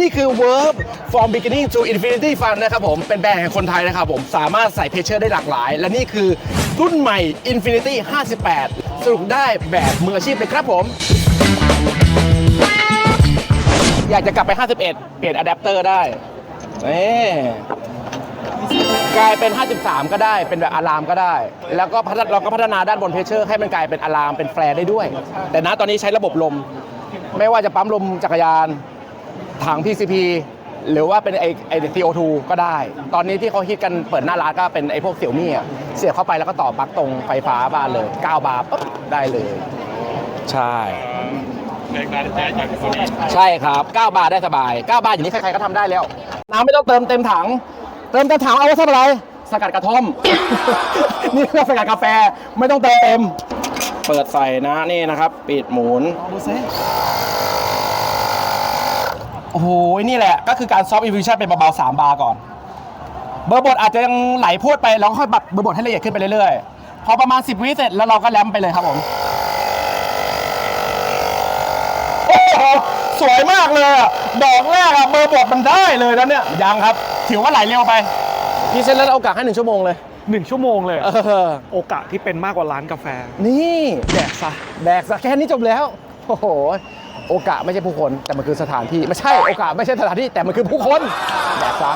นี่คือ Verb from beginning to infinity fun นะครับผม เป็นแบรนด์แห่งคนไทยนะครับผม สามารถใส่เพชเชอร์ได้หลากหลาย และนี่คือรุ่นใหม่ Infinity 58 สรุปได้แบบมืออาชีพเลยครับผม อยากจะกลับไป 51 เปลี่ยนอะแดปเตอร์ได้นี่กลายเป็น 53 ก็ได้ เป็นแบบอะลามก็ได้ แล้วก็พัฒนาเราก็พัฒนาด้านบนเพชเชอร์ ให้มันกลายเป็นอะลาม เป็นแฟร์ได้ด้วย แต่นะตอนนี้ใช้ระบบลม ไม่ว่าจะปั๊มลมจักรยาน ถัง PCP หรือว่าเป็นไอไอ CO2 ก็ได้ ตอนนี้ที่เขาฮิตกันเปิดหน้าร้านก็เป็นไอพวกเสี่ยวมี่อะเสียบเข้าไปแล้วก็ต่อปลั๊กตรงไฟฟ้าบ้านเลย9บาร์ปุ๊บได้เลย ใช่แรงดันแท้จากโซนี่ใช่ครับ 9 บาร์ได้สบาย 9 บาร์อย่างนี้ใครๆก็ทำได้แล้ว น้ำไม่ต้องเติมเต็มถัง เติมเต็มถังเอาไว้ทำอะไร สกัดกระท่อม นี่คือสกัดกาแฟไม่ต้องเติมเต็ม เปิดใส่นะนี่นะครับ ปิดหมุน โอ้โห นี่แหละ ก็คือการซอฟต์อินฟิวชั่นเป็นเบาๆ3บาร์ก่อน เบอร์บทอาจจะยังไหลพูดไปแล้วค่อยปรับเบอร์บทให้ละเอียดขึ้นไปเรื่อยๆ พอประมาณ 10 วิเสร็จแล้วเราก็แรมไปเลยครับผม โอ้โห สวยมากเลยอะดอกแรกอะเบอร์บทมันได้เลยนะเนี่ย ยังครับ ถือว่าไหลเร็วไป พี่เซนแล้วโอกาสให้หนึ่งชั่วโมงเลย หนึ่งชั่วโมงเลยเออ โอกาสที่เป็นมากกว่าร้านกาแฟ นี่ แดกซะ แบกซะแค่นี้จบแล้ว โอ้โห โอกาสไม่ใช่ผู้คน แต่มันคือสถานที่ ไม่ใช่โอกาสไม่ใช่สถานที่แต่มันคือผู้คนแบบซะ